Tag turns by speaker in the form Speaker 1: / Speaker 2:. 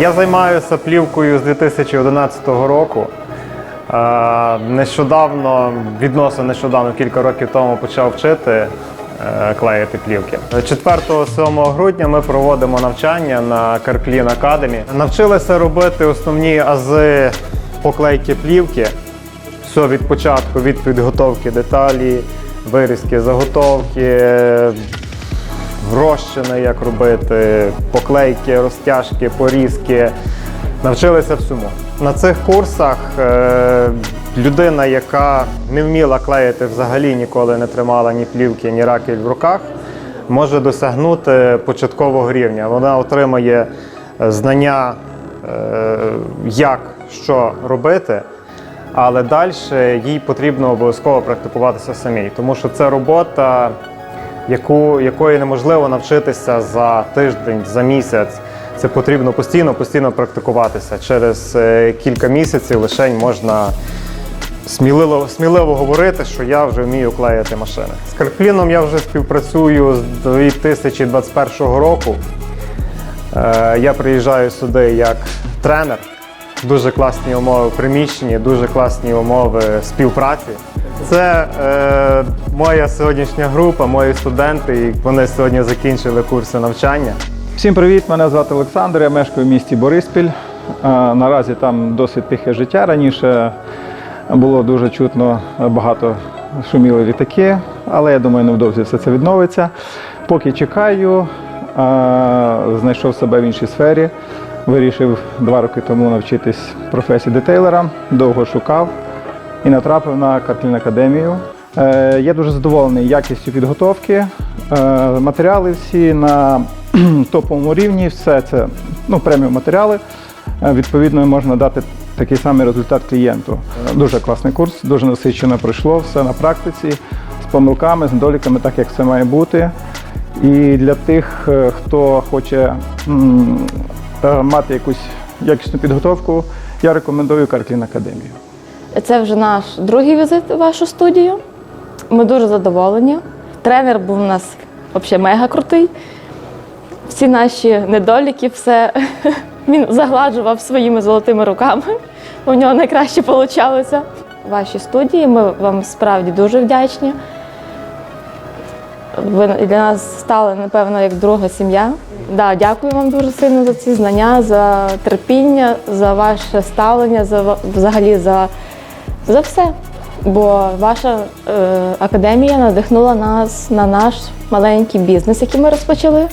Speaker 1: Я займаюся плівкою з 2011 року. Е, Нещодавно, відносно нещодавно, кілька років тому почав вчити е, клеїти плівки. 4-7 грудня ми проводимо навчання на Carclean Academy. Навчилися робити основні ази поклейки плівки. Все від початку, від підготовки деталі, вирізки, заготовки, розчини, як робити, поклейки, розтяжки, порізки. Навчилися всьому. На цих курсах е, людина, яка не вміла клеїти взагалі ніколи не тримала ні плівки, ні ракель в руках, може досягнути початкового рівня. Вона отримає е, знання, е, як що робити. Але далі їй потрібно обов'язково практикуватися самій, тому що це робота, яку, якої неможливо навчитися за тиждень, за місяць. Це потрібно постійно, постійно практикуватися. Через е, кілька місяців лише можна сміливо, сміливо говорити, що я вже вмію клеїти машини. З Каркліном я вже співпрацюю з 2021 року. Е, Я приїжджаю сюди як тренер. Дуже класні умови в приміщенні, дуже класні умови співпраці. Це е, моя сьогоднішня група, мої студенти, і вони сьогодні закінчили курси навчання.
Speaker 2: Всім привіт! Мене звати Олександр. Я мешкаю в місті Бориспіль. Е, Наразі там досить тихе життя. Раніше було дуже чутно багато шуміли літаки, але я думаю, невдовзі все це відновиться. Поки чекаю, е, знайшов себе в іншій сфері. Вирішив два роки тому навчитись професії детейлера, довго шукав і натрапив на Академію. Е, Я дуже задоволений якістю підготовки. Е, Матеріали всі на топовому рівні, все це ну, преміум матеріали. Е, Відповідно, можна дати такий самий результат клієнту. Дуже класний курс, дуже насичено пройшло, все на практиці, з помилками, з недоліками, так як це має бути. І для тих, хто хоче мати якусь якісну підготовку, я рекомендую Карклін Академію.
Speaker 3: Це вже наш другий візит у вашу студію. Ми дуже задоволені. Тренер був у нас взагалі мега крутий. Всі наші недоліки, все він загладжував своїми золотими руками. У нього найкраще вийшло. Вашій студії ми вам справді дуже вдячні. Ви для нас стали, напевно, як друга сім'я. Да, дякую вам дуже сильно за ці знання, за терпіння, за ваше ставлення, за взагалі за, за все. Бо ваша е, академія надихнула нас на наш маленький бізнес, який ми розпочали.